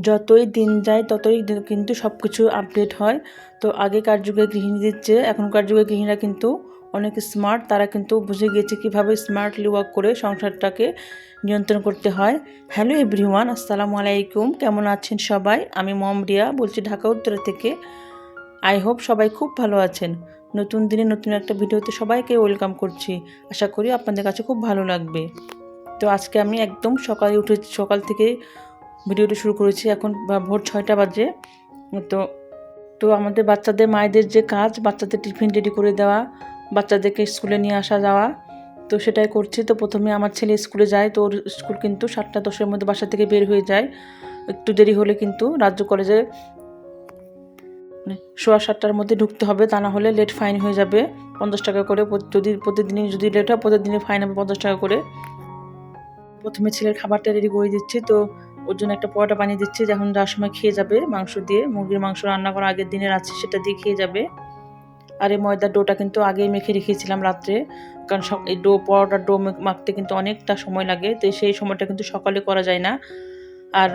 যতই দিন যায়, ততই কিন্তু সব কিছু আপডেট হয়। তো আগেকার যুগে গৃহিণীদের চেয়ে এখনকার যুগে গৃহিণীরা কিন্তু অনেক স্মার্ট তারা কিন্তু বুঝে গিয়েছে কীভাবে স্মার্টলি ওয়ার্ক করে সংসারটাকে নিয়ন্ত্রণ করতে হয়। হ্যালো এভরিওয়ান আসসালামু আলাইকুম। কেমন আছেন সবাই? আমি মম রিয়া বলছি ঢাকা, উত্তর থেকে। আই হোপ সবাই খুব ভালো আছেন। নতুন দিনে নতুন একটা ভিডিওতে সবাইকে ওয়েলকাম করছি। আশা করি আপনাদের কাছে খুব ভালো লাগবে। তো আজকে আমি একদম সকালে উঠে, সকাল থেকে ভিডিওটা শুরু করেছি। এখন ভোর ছয়টা বাজে। তো তো আমাদের বাচ্চাদের, মায়েদের যে কাজ, বাচ্চাদের টিফিন রেডি করে দেওয়া, বাচ্চাদেরকে স্কুলে নিয়ে আসা যাওয়া, তো সেটাই করছি। তো প্রথমে আমার ছেলে স্কুলে যায়, তো ওর স্কুল কিন্তু সাতটা দশের মধ্যে বাসা থেকে বের হয়ে যায়। একটু দেরি হলে কিন্তু রাজ্য কলেজে মানে সোয়া সাতটার মধ্যে ঢুকতে হবে, তা না হলে লেট ফাইন হয়ে যাবে। পঞ্চাশ টাকা করে যদি প্রতিদিনই, যদি লেট হয়, প্রতিদিনই ফাইন হবে পঞ্চাশ টাকা করে। প্রথমে ছেলের খাবারটা রেডি করে দিচ্ছি। তো ওর জন্য একটা পরোটা বানিয়ে দিচ্ছি যখন যাওয়ার সময় খেয়ে যাবে মাংস দিয়ে। মুরগির মাংস রান্না করা আগের দিনের আছে, সেটা দিয়ে খেয়ে যাবে। আর এই ময়দার ডোটা কিন্তু আগেই মেখে রেখেছিলাম রাত্রে, কারণ এই ডো পরোটার ডো মাখতে কিন্তু অনেকটা সময় লাগে, তো সেই সময়টা কিন্তু সকালে করা যায় না। আর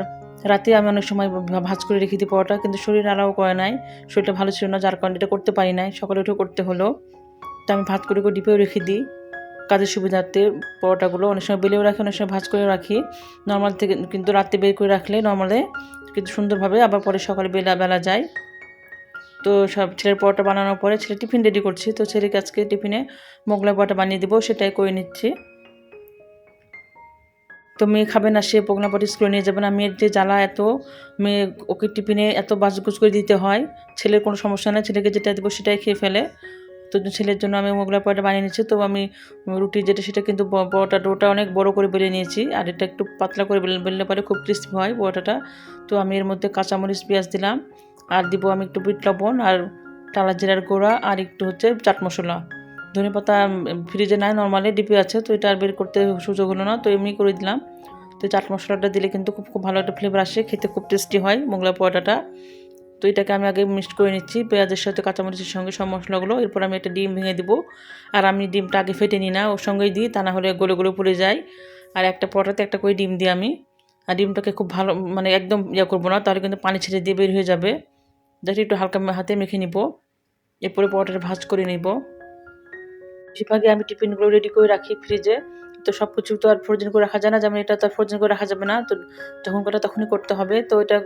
রাতে আমি অনেক সময় ভাজ করে রেখে দিই পরোটা, কিন্তু শরীর আলাও করে নাই। শরীরটা ভালো ছিল না, যার কারণে এটা করতে পারি নাই। সকালে উঠে করতে হলো। তো আমি ভাত করে করে ডিপেও রেখে দিই। কাজের সুবিধার্থে পরোটাগুলো অনেক সময় বেলেও রাখি, অনেক সময় ভাজ করে রাখি। নর্মাল থেকে কিন্তু রাতে বের করে রাখলে নর্মালে কিন্তু সুন্দরভাবে আবার পরে সকালে বেলা বেলা যায়। তো সব ছেলের পরোটা বানানোর পরে ছেলে টিফিন রেডি করছি, তো ছেলেকে আজকে টিফিনে মোগলাই পরোটা বানিয়ে দেবো, সেটাই করে নিচ্ছি। তো মেয়ে খাবে না, সে পোগনাপাটি স্কুলে নিয়ে যাবে না। মেয়ের যে জ্বালা এত, মেয়ে ওকে টিফিনে এত বাজগুজ করে দিতে হয়, ছেলের কোনো সমস্যা নেই, ছেলেকে যেটা দেবো সেটাই খেয়ে ফেলে। তো ছেলের জন্য আমি মোগলাই পরোটা বানিয়ে নিচ্ছি তো আমি রুটি যেটা সেটা কিন্তু পরোটা ডোটা অনেক বড় করে বেলে নিয়েছি। আর এটা একটু পাতলা করে বেলে, বেললে পরে খুব ক্রিস্পি হয় পরোটাটা। তো আমি এর মধ্যে কাঁচামরিচ, পেঁয়াজ দিলাম। আর দিব আমি একটু বিট লবণ আর টালা জিরার গোড়া আর একটু হচ্ছে চাট মশলা। ধনে পাতা ফ্রিজে নাই নর্মালি ডিপে আছে। তো এটা আর বের করতে সুযোগ হলো না, তো এমনি করে দিলাম। তো চাট মশলাটা দিলে কিন্তু খুব খুব ভালো একটা ফ্লেভার আসে, খেতে খুব টেস্টি হয় মোগলাই পরোটাটা। তো এটাকে আমি আগে মিক্সড করে নিচ্ছি। পেঁয়াজের সাথে কাঁচামরিচের সঙ্গে সব মশলাগুলো, এরপর আমি একটা ডিম ভেঙে দিব। আর আমি ডিমটা আগে ফেটে নিই না, ওর সঙ্গেই দিই, তা না হলে গলে গলে পড়ে যায়। আর একটা পরোটাতে একটা করে ডিম দিই আমি। আর ডিমটাকে খুব ভালো মানে একদম ইয়ে করব না, তাহলে কিন্তু পানি ছেড়ে দিয়ে বের হয়ে যাবে। যাতে একটু হালকা হাতে মেখে নিব। এরপরে পরোটাটা ভাজ করে নিব। বেশিরভাগই আমি টিফিনগুলো রেডি করে রাখি ফ্রিজে। তো সব কিছু তো আর ফ্রোজেন করে রাখা যায় না যেমন এটা তো আর ফ্রোজেন করে রাখা যাবে না। তো যখন কটা তখনই করতে হবে। তো এটা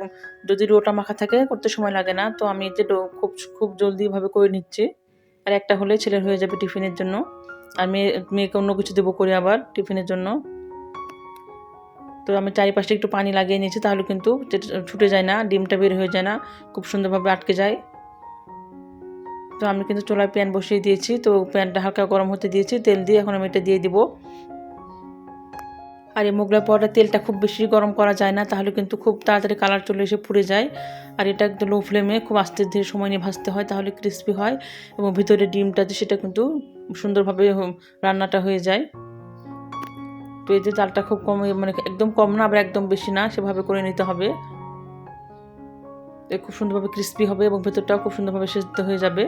যদি ডোটা মাখা থাকে, করতে সময় লাগে না। তো আমি যে ডো খুব খুব জলদিভাবে করে নিচ্ছি। আর একটা হলে ছেলের হয়ে যাবে টিফিনের জন্য। আর মেয়ে, মেয়েকে অন্য কিছু দেবো করে আবার টিফিনের জন্য। তো আমি চারিপাশে একটু পানি লাগিয়ে নিয়েছি, তাহলে কিন্তু ছুটে যায় না, ডিমটা বের হয়ে যায় না, খুব সুন্দরভাবে আটকে যায়। তো আমি কিন্তু চোলায় প্যান বসিয়ে দিয়েছি। তো প্যানটা হালকা গরম হতে দিয়েছি, তেল দিয়ে এখন আমি এটা দিয়ে দিব। আর এই মোগলাই পরোটা তেলটা খুব বেশি গরম করা যায় না, তাহলে কিন্তু খুব তাড়াতাড়ি কালার চলে এসে পুড়ে যায়। আর এটা একদম লো ফ্লেমে খুব আস্তে ধীরে সময় নিয়ে ভাজতে হয়, তাহলে ক্রিস্পি হয় এবং ভিতরে ডিমটা যে সেটা কিন্তু সুন্দরভাবে রান্নাটা হয়ে যায়। তো এই যে চালটা খুব কম মানে একদম কম না, আবার একদম বেশি না, সেভাবে করে নিতে হবে। খুব সুন্দরভাবে ক্রিস্পি হবে এবং ভেতরটাও খুব সুন্দরভাবে সেদ্ধ হয়ে যাবে।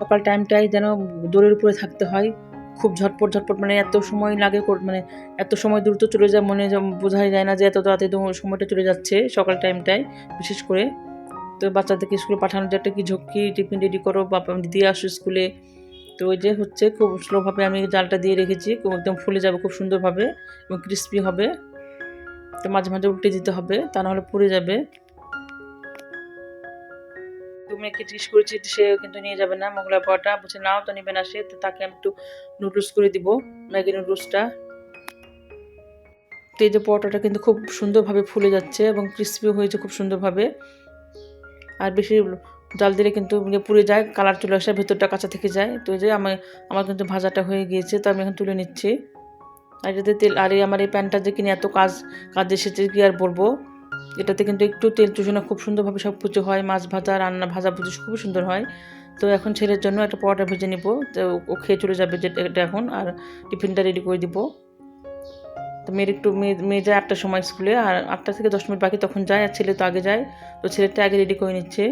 সকাল টাইমটাই যেন দৌড়ের উপরে থাকতে হয়। খুব ঝটপট ঝটপট মানে এত সময় লাগে মানে এত সময় দ্রুত চলে যায়, মনে বোঝাই যায় না যে এত তাড়াতাড়ি সময়টা চলে যাচ্ছে সকাল টাইমটায় বিশেষ করে। তো বাচ্চাদেরকে স্কুলে পাঠানোর যে একটা কি ঝক্কি টিফিন রেডি করো বা দিয়ে আসো স্কুলে। তো ওই যে হচ্ছে খুব স্লোভাবে আমি জালটা দিয়ে রেখেছি একদম ফুলে যাবে, খুব সুন্দরভাবে এবং ক্রিস্পি হবে। তো মাঝে মাঝে উল্টে দিতে হবে, তা নাহলে পুড়ে যাবে। তুমি কি টিস করেছি, সে কিন্তু নিয়ে যাবে না মোগলাই পরোটা। বলছে, নাও তো নেবে না সে, তো তাকে আমি একটু নুডলস করে দিব ম্যাগি নুডলসটা তো এই যে পরোটাটা কিন্তু খুব সুন্দরভাবে ফুলে যাচ্ছে এবং ক্রিস্পিও হয়েছে খুব সুন্দরভাবে। আর বেশি জাল দিলে কিন্তু ইয়ে পুড়ে যায় কালার চলে আসে, ভেতরটা কাঁচা থেকে যায়। তো যে আমার আমার কিন্তু ভাজাটা হয়ে গিয়েছে, তো আমি এখন তুলে নিচ্ছি। আর এটাতে তেল, আর এই আমার এই প্যানটা যে কিনে এত কাজ কাজ এসেছে কি আর বলব? এটাতে কিন্তু একটু তেল চুষানো খুব সুন্দরভাবে সব কিছু হয়, মাছ ভাজা, রান্না ভাজা ভুজি খুবই সুন্দর হয়। তো এখন ছেলের জন্য একটা পরোটা ভেজে নিব, তো ও খেয়ে চলে যাবে যেটা এটা এখন, আর টিফিনটা রেডি করে দিব। তো মেয়ের একটু, মেয়ে মেয়ে যায় আটটার সময় স্কুলে আর আটটা থেকে দশ মিনিট বাকি তখন যায়, আর ছেলে তো আগে যায়। তো ছেলেটা আগে রেডি করে নিচ্ছে।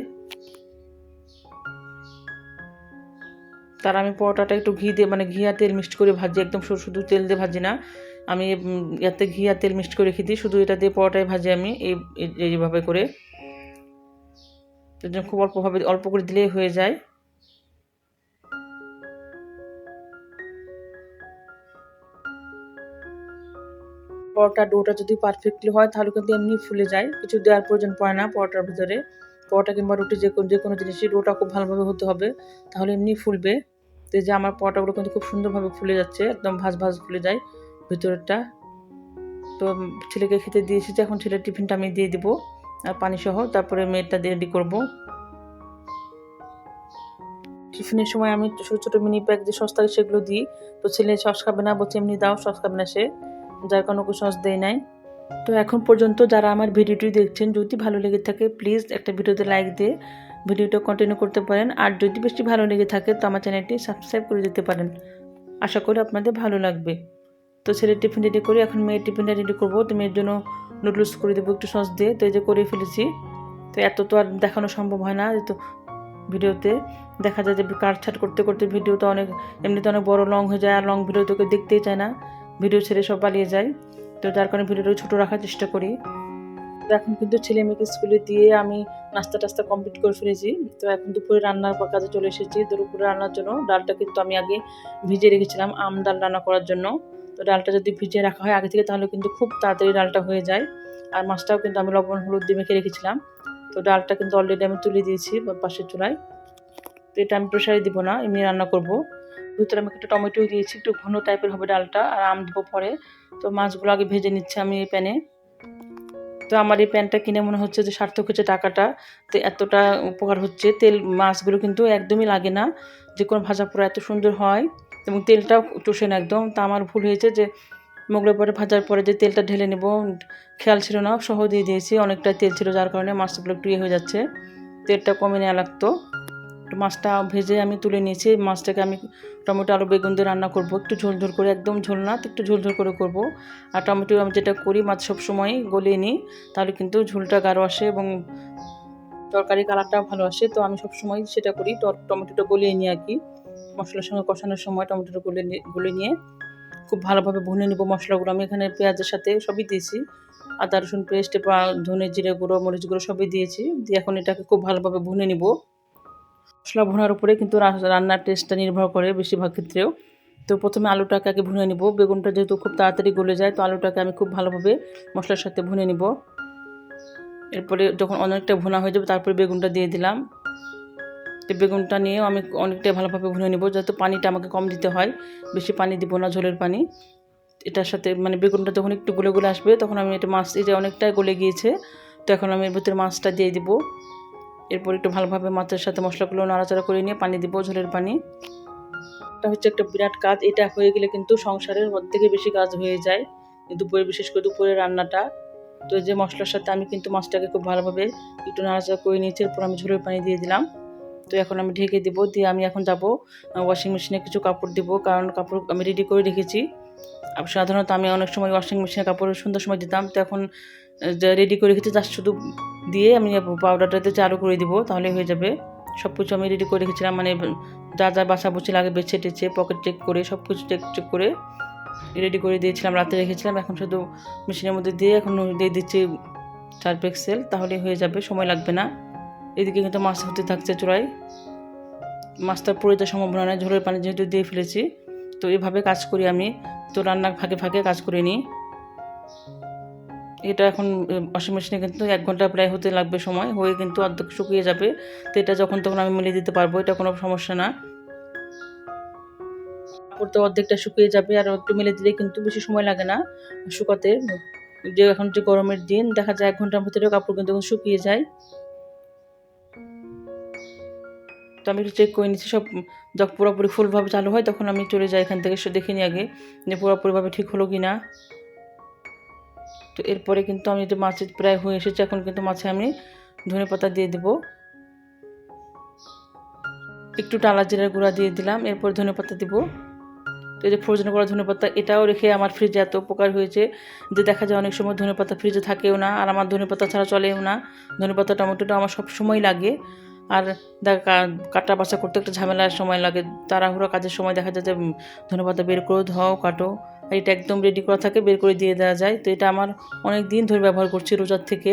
তার আমি পরোটাটা একটু ঘি দিয়ে মানে ঘি আর তেল মিক্সড করে ভাজি, একদম শুধু তেল দিয়ে ভাজি না। আমি ইয়াতে ঘি আর তেল মিক্সড করে রেখে দিই। শুধু এটা দিয়ে পরোটায় ভাজি আমি, এই- এইভাবে করে। এর জন্য খুব অল্পভাবে অল্প করে দিলেই হয়ে যায়। পরোটা ডোটা যদি পারফেক্টলি হয়, তাহলে কিন্তু এমনি ফুলে যায়। কিছু দেওয়ার প্রয়োজন পড়ে না পরোটার ভিতরে। পরোটা কিংবা রুটি যে কোনো যে কোনো জিনিসই ডোটা খুব ভালোভাবে হতে হবে, তাহলে এমনি ফুলবে। তো যে আমার পরোটাগুলো কিন্তু খুব সুন্দরভাবে ফুলে যাচ্ছে, একদম ভাজ ভাজ ফুলে যায়। ভিতরেরটা তো ছেলেকে খেতে দিয়ে এসেছি এখন ছেলের টিফিনটা আমি দিয়ে দিব, আর পানি সহ তারপরে মেয়েরটা দিয়ে রেডি করব। টিফিনের সময় আমি ছোটো ছোটো মিনি প্যাক যে সস থাকে সেগুলো দিই, তো ছেলে সস খাবে না, বলছে এমনি দাও, সস খাবে না সে, যার কারণে ওকে সস দেয় নাই। তো এখন পর্যন্ত যারা আমার ভিডিওটি দেখছেন, যদি ভালো লেগে থাকে প্লিজ একটা ভিডিওতে লাইক দিয়ে ভিডিওটা কন্টিনিউ করতে পারেন। আর যদি বেশি ভালো লেগে থাকে, তো আমার চ্যানেলটি সাবস্ক্রাইব করে দিতে পারেন। আশা করি আপনাদের ভালো লাগবে। তো ছেলের টিফিন রেডি করি, এখন মেয়ের টিফিনটা রেডি করব, তো মেয়ের জন্য নুডলস করে দেবো একটু সস দিয়ে, তো এই যে করে ফেলেছি। তো এত তো আর দেখানো সম্ভব হয় না তো ভিডিওতে দেখা যায় যে কাটছাট করতে করতে ভিডিওটা অনেক, এমনিতে অনেক বড় লং হয়ে যায়, আর লং ভিডিও তোকে দেখতেই চায় না। ভিডিও ছেড়ে সব পালিয়ে যায়। তো যার কারণে ভিডিওটা ছোটো রাখার চেষ্টা করি। তো এখন কিন্তু ছেলে মেয়েকে স্কুলে দিয়ে আমি নাস্তা টাস্তা কমপ্লিট করে ফেলেছি। তো এখন দুপুরে রান্নার কাজে চলে এসেছি। দুপুরে রান্নার জন্য ডালটা কিন্তু আমি আগে ভিজে রেখেছিলাম, আম ডাল রান্না করার জন্য। তো ডালটা যদি ভিজিয়ে রাখা হয় আগে থেকে, তাহলে কিন্তু খুব তাড়াতাড়ি ডালটা হয়ে যায়। আর মাছটাও কিন্তু আমি লবণ, হলুদ দিয়ে মেখে রেখেছিলাম। তো ডালটা কিন্তু অলরেডি আমি তুলে দিয়েছি পাশের চুলায়। তো এটা আমি প্রেশারে দিব না, এমনি রান্না করব। ভিতরে আমি একটু টমেটো দিয়েছি, একটু ঘন টাইপের হবে ডালটা, আর আম দেবো পরে। তো মাছগুলো আগে ভেজে নিচ্ছি আমি এই প্যানে। তো আমার এই প্যান্টটা কিনে মনে হচ্ছে যে সার্থক হচ্ছে টাকাটা। তো এতটা উপকার হচ্ছে। তেল মাছগুলো কিন্তু একদমই লাগে না। যে কোনো ভাজা পোড়া এত সুন্দর হয়। এবং তেলটাও চষে না একদম। তা আমার ভুল হয়েছে যে মোগলের পরে ভাজার পরে যে তেলটা ঢেলে নেব, খেয়াল ছিল না, সহ দিয়ে দিয়েছি। অনেকটা তেল ছিল, যার কারণে মাছগুলো একটু ইয়ে হয়ে যাচ্ছে। তেলটা কমে নেওয়া লাগতো। মাছটা ভেজে আমি তুলে নিয়েছি। মাছটাকে আমি টমেটো, আলু, বেগুন দিয়ে রান্না করব। একটু ঝোল ঝোল করে, একদম ঝোল না একটু ঝোল ঝোল করে করব। আর টমেটো আমি যেটা করি, মাছ সবসময় গলিয়ে নিই, তাহলে কিন্তু ঝোলটা গাঢ় আসে এবং তরকারি কালারটাও ভালো আসে। তো আমি সবসময় সেটা করি টমেটোটা গলিয়ে নিই আর কি। মশলার সঙ্গে কষানোর সময় টমেটোটা গলে গলে নিয়ে খুব ভালোভাবে ভুনে নেব মশলাগুলো। আমি এখানে পেঁয়াজের সাথে সবই দিয়েছি। আদা, রসুন, পেস্ট বা ধনে জিরে গুঁড়ো, মরিচ গুঁড়ো সবই দিয়েছি। দিয়ে এখন এটাকে খুব ভালোভাবে ভুনে নিব। মশলা ভুনার উপরে কিন্তু রান্নার টেস্টটা নির্ভর করে বেশিরভাগ ক্ষেত্রেও। তো প্রথমে আলুটাকে আগে ভুনে নিব। বেগুনটা যেহেতু খুব তাড়াতাড়ি গলে যায়, তো আলুটাকে আমি খুব ভালোভাবে মশলার সাথে ভুনে নিব। এরপরে যখন অনেকটা ভুনা হয়ে যাবে, তারপরে বেগুনটা দিয়ে দিলাম। তো বেগুনটা নিয়েও আমি অনেকটাই ভালোভাবে ভুনে নেব। যাতে পানিটা আমাকে কম দিতে হয়, বেশি পানি দিব না ঝোলের পানি। এটার সাথে মানে বেগুনটা যখন একটু গুলে গুলে আসবে, তখন আমি এটা মাছ এটা অনেকটাই গলে গিয়েছে, তো এখন আমি এর ভিতরে মাছটা দিয়ে দিব। এরপর একটু ভালোভাবে মাছের সাথে মশলাগুলো নাড়াচাড়া করে নিয়ে পানি দিব ঝোলের পানি। এটা হচ্ছে একটা বিরাট কাজ। এটা হয়ে গেলে কিন্তু সংসারের থেকে বেশি কাজ হয়ে যায়। দুপুরে বিশেষ করে দুপুরে রান্নাটা। তো যে মশলার সাথে আমি কিন্তু মাছটাকে খুব ভালোভাবে একটু নাড়াচাড়া করে নিয়েছি। এরপর আমি ঝোলের পানি দিয়ে দিলাম। তো এখন আমি ঢেকে দিব। দিয়ে আমি এখন যাব ওয়াশিং মেশিনে কিছু কাপড় দিব। কারণ কাপড় আমি রেডি করে রেখেছি। আর সাধারণত আমি অনেক সময় ওয়াশিং মেশিনে কাপড় সুন্দর সময় দিতাম। তো এখন রেডি করে রেখেছি জাস্ট শুধু দিয়ে আমি পাউডারটাতে চালু করে দিব তাহলে হয়ে যাবে। সব কিছু আমি রেডি করে রেখেছিলাম মানে যা যা বাছাবুচি লাগে বেছে টেছে পকেট চেক করে সব কিছু চেক চেক করে রেডি করে দিয়েছিলাম, রাতে রেখেছিলাম, এখন শুধু মেশিনের মধ্যে দিয়ে এখন দিয়ে দিচ্ছি চার পেক্সেল তাহলে হয়ে যাবে, সময় লাগবে না। এদিকে কিন্তু মাছ হতে থাকছে চূড়ায়। মাছটা পড়ে যাওয়ার সম্ভাবনা নেই, ঝোলের পানি যেহেতু দিয়ে ফেলেছি, তো এভাবে কাজ করি আমি। তো রান্নার ফাঁকে ফাঁকে কাজ করে নিই। এটা এখন ওয়াশিং মেশিনে কিন্তু এক ঘণ্টা প্রায় হতে লাগবে সময়, হয়ে কিন্তু অর্ধেক শুকিয়ে যাবে। তো এটা যখন তখন আমি মিলিয়ে দিতে পারব, এটা কোনো সমস্যা না। কাপড় তো অর্ধেকটা শুকিয়ে যাবে, আর একটু মেলে দিলে কিন্তু বেশি সময় লাগে না শুকাতে। যে এখন যে গরমের দিন, দেখা যায় এক ঘণ্টার ভিতরে কাপড় কিন্তু শুকিয়ে যায়। তো আমি একটু চেক করে নিচ্ছি, সব যখন পুরোপুরি ফুলভাবে চালু হয়, তখন আমি চলে যাই এখান থেকে, সে নিই আগে যে পুরোপুরিভাবে ঠিক হলো কি না তো এরপরে কিন্তু আমি যে মাছের প্রায় হয়ে এসেছে, এখন কিন্তু মাছে আমি ধনে পাতা দিয়ে দেবো। একটু টালা জিরার গুঁড়া দিয়ে দিলাম, এরপর ধনে পাতা দিব। তো এই যে ফ্রোজেন করা ধনে পাতা, এটাও রেখে আমার ফ্রিজে এত উপকার হয়েছে যে দেখা যায় অনেক সময় ধনে পাতা ফ্রিজে থাকেও না, আর আমার ধনে পাতা ছাড়া চলেও না। ধনে পাতা, টমেটোটা আমার সব সময় লাগে। আর দেখা কাটা বাছা করতে একটা ঝামেলার সময় লাগে, তাড়াহুড়ো কাজের সময় দেখা যায় যে ধনে পাতা বের করো ধোও কাটো। আর এটা একদম রেডি করা থাকে, বের করে দিয়ে দেওয়া যায়। তো এটা আমার অনেক দিন ধরে ব্যবহার করছি রোজার থেকে।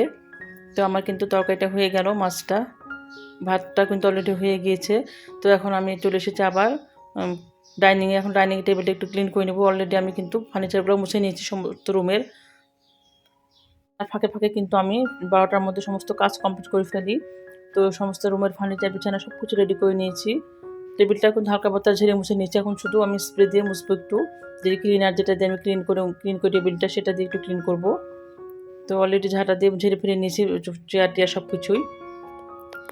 তো আমার কিন্তু তরকারিটা হয়ে গেল, মাছটা। ভাতটা কিন্তু অলরেডি হয়ে গিয়েছে। তো এখন আমি চলে এসেছি আবার ডাইনিংয়ে এখন ডাইনিং টেবিলটা একটু ক্লিন করে নেব। অলরেডি আমি কিন্তু ফার্নিচারগুলো মুছে নিয়েছি সমস্ত রুমের। আর ফাঁকে ফাঁকে কিন্তু আমি বারোটার মধ্যে সমস্ত কাজ কমপ্লিট করে ফেলি। তো সমস্ত রুমের ফার্নিচার বিছানা সব কিছু রেডি করে নিয়েছি। টেবিলটা এখন হালকা পাতা ঝেড়ে মুছে নিয়েছি। এখন শুধু আমি স্প্রে দিয়ে মুছবো একটু। যে ক্লিনার যেটা দিয়ে আমি ক্লিন করে ক্লিন করে টেবিলটা, সেটা দিয়ে একটু ক্লিন করব। তো অলরেডি ঝাঁটা দিয়ে ঝেড়ে ফিরে নিয়েছি চেয়ার টিয়ার সব কিছুই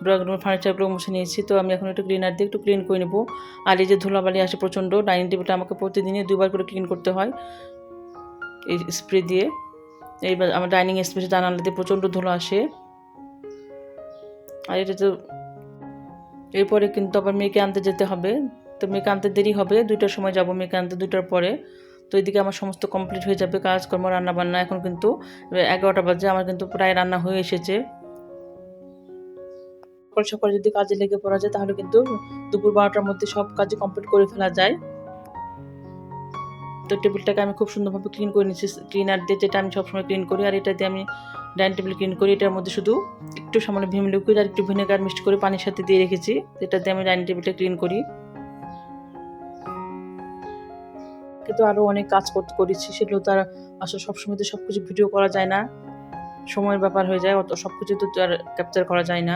রুমের ফার্নিচারগুলো মুছে নিয়েছি। তো আমি এখন একটু ক্লিনার দিয়ে একটু ক্লিন করে নেব। আর এই যে ধুলাবালি আসে প্রচণ্ড ডাইনিং টেবিলটা আমাকে প্রতিদিনই দুবার করে ক্লিন করতে হয়। এই স্প্রে দিয়ে। এইবার আমার ডাইনিং স্পেসে দিয়ে প্রচণ্ড ধুলো আসে। আর এটা তো এরপরে কিন্তু আবার মেয়েকে আনতে যেতে হবে। তো মেয়েকে আনতে দেরি হবে, দুইটার সময় যাব মেয়েকে আনতে দুইটার পরে। তো এদিকে আমার সমস্ত কমপ্লিট হয়ে যাবে, কাজকর্ম রান্না বান্না এখন কিন্তু এগারোটা বাজে, আমার কিন্তু প্রায় রান্না হয়ে এসেছে। সকাল সকাল যদি কাজে লেগে পড়া যায়, তাহলে কিন্তু দুপুর বারোটার মধ্যে সব কাজই কমপ্লিট করে ফেলা যায়। তো টেবিলটাকে আমি খুব সুন্দরভাবে ক্লিন করে নিচ্ছি ক্লিনার দিয়ে যেটা আমি সবসময় ক্লিন করি, আর এটা দিয়ে আমি ডাইনিং টেবিল ক্লিন করি। এটার মধ্যে শুধু একটু সামান্য ভিম লিকুইড আর একটু ভিনেগার মিক্সড করে পানির সাথে দিয়ে রেখেছি। এটা দিয়ে আমি ডাইনিং টেবিলটা ক্লিন করি। কিন্তু আরও অনেক কাজ করতে করেছি, সেগুলো তো আর আসলে সবসময় তো সব কিছু ভিডিও করা যায় না। সময়ের ব্যাপার হয়ে যায়, অত সব কিছু তো আর ক্যাপচার করা যায় না।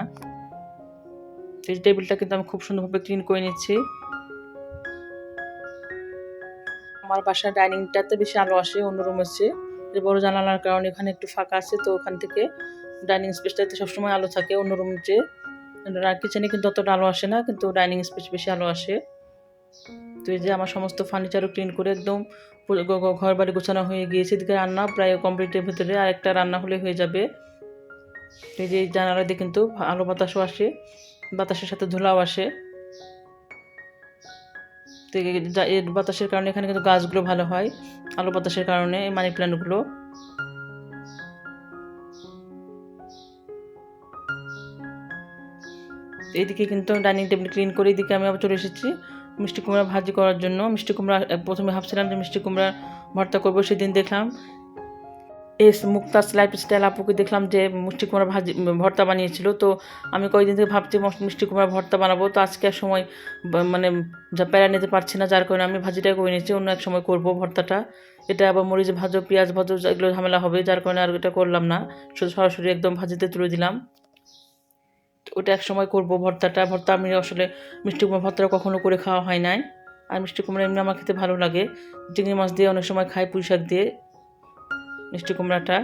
টেবিলটা কিন্তু আমি খুব সুন্দরভাবে ক্লিন করে নিচ্ছি আমার বাসার ডাইনিংটাতে বেশি আলো আসে, অন্য রুম আছে। বড় জানালার কারণে এখানে একটু ফাঁকা আছে, তো ওখান থেকে ডাইনিং স্পেসটাতে সবসময় আলো থাকে অন্য রুম যে। কিচেনে কিন্তু অতটা আলো আসে না, কিন্তু ডাইনিং স্পেস বেশি আলো আসে। তো এই যে আমার সমস্ত ফার্নিচারও ক্লিন করে একদম ঘর বাড়ি গোছানো হয়ে গিয়েছে, এদিকে রান্না প্রায় কমপ্লিটের ভিতরে আর একটা রান্না হলে হয়ে যাবে। এই যে জানালা দিয়ে কিন্তু আলো বাতাসও আসে, বাতাসের সাথে ধুলাও আসে। এর বাতাসের কারণে এখানে কিন্তু গাছগুলো ভালো হয়, আলো বাতাসের কারণে এই মানি প্ল্যান্টগুলো। এইদিকে কিন্তু ডাইনিং টেবিল ক্লিন করে এদিকে আমি আবার চলে এসেছি, মিষ্টি কুমড়া ভাজি করার জন্য। মিষ্টি কুমড়া প্রথমে ভাবছিলাম যে মিষ্টি কুমড়া ভর্তা করব, সেদিন দেখলাম এস মুক্তাস লাইফস্টাইল আপুকে দেখলাম যে মিষ্টি কুমড়া ভাজি ভর্তা বানিয়েছিল। তো আমি কয়েকদিন থেকে ভাবছি মিষ্টি কুমড়া ভর্তা বানাবো। তো আজকে আর সময় মানে যা প্যারা নিতে পারছি না, যার কারণে আমি ভাজিটা করে নিয়েছি। অন্য এক সময় করব ভর্তাটা। এটা আবার মরিচ ভাজো, পেঁয়াজ ভাজো এগুলো ঝামেলা হবে, যার কারণে আর এটা করলাম না। শুধু সরাসরি একদম ভাজিতে তুলে দিলাম। ওটা এক সময় করব ভর্তাটা। ভর্তা আমি আসলে মিষ্টি কুমড়া ভর্তাটা কখনো করে খাওয়া হয় নাই। আর মিষ্টি কুমড়া এমনি আমার খেতে ভালো লাগে। চিংড়ি মাছ দিয়ে অনেক সময় খাই পুঁই শাক দিয়ে। মিষ্টি কুমড়াটা।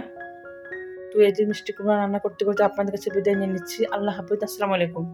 তো এই যে মিষ্টি কুমড়া রান্না করতে করতে আপনাদের কাছে বিদায় নিয়ে নিচ্ছি। আল্লাহ হাফিজ, আসসালামু আলাইকুম।